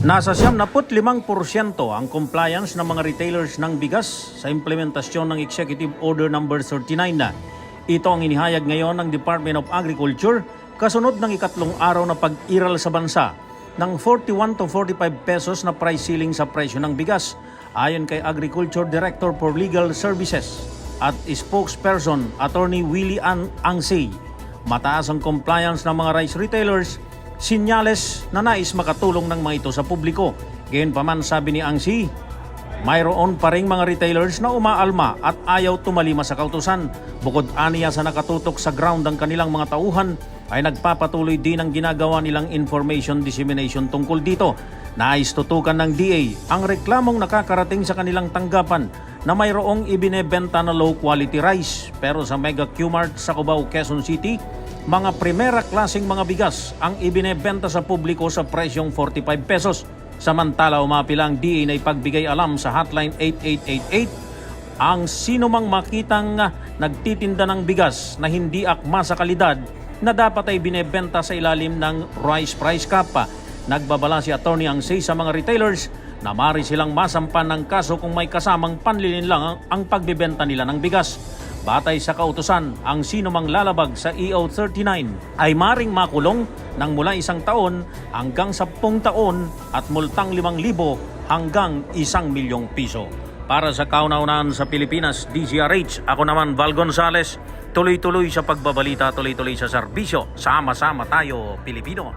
Nasa 75% ang compliance ng mga retailers ng bigas sa implementasyon ng Executive Order No. 39 na. Ito ang inihayag ngayon ng Department of Agriculture kasunod ng ikatlong araw na pag-iral sa bansa ng 41 to 45 pesos na price ceiling sa presyo ng bigas ayon kay Agriculture Director for Legal Services at spokesperson Attorney Willie Ann Angsay. Mataas ang compliance ng mga rice retailers sinyales na nais makatulong ng mga ito sa publiko. Gayunpaman sabi ni Angsi, mayroon pa ring mga retailers na umaalma at ayaw tumalima sa kautusan. Bukod aniya sa nakatutok sa ground ang kanilang mga tauhan, ay nagpapatuloy din ang ginagawa nilang information dissemination tungkol dito. Nais tutukan ng DA ang reklamong nakakarating sa kanilang tanggapan na mayroong ibinebenta na low quality rice pero sa Mega Qmart sa Cubao, Quezon City, mga primera klaseng mga bigas ang ibinebenta sa publiko sa presyong 45 pesos. Samantala umapila ang DA na ipagbigay alam sa hotline 8888 ang sino mang makitang ah, nagtitinda ng bigas na hindi akma sa kalidad na dapat ay binebenta sa ilalim ng rice price cap. Nagbabala si Attorney Angsay sa mga retailers na mari silang masampan ng kaso kung may kasamang panlilinlang ang, ang pagbebenta nila ng bigas. Batay sa kautusan, ang sino mang lalabag sa EO 39 ay maring makulong ng mula isang taon hanggang sampung taon at multang 5,000 hanggang isang milyong piso. Para sa kauna-unahan sa Pilipinas, DZRH, ako naman Val Gonzales, tuloy-tuloy sa pagbabalita, tuloy-tuloy sa serbisyo. Sama-sama tayo, Pilipino.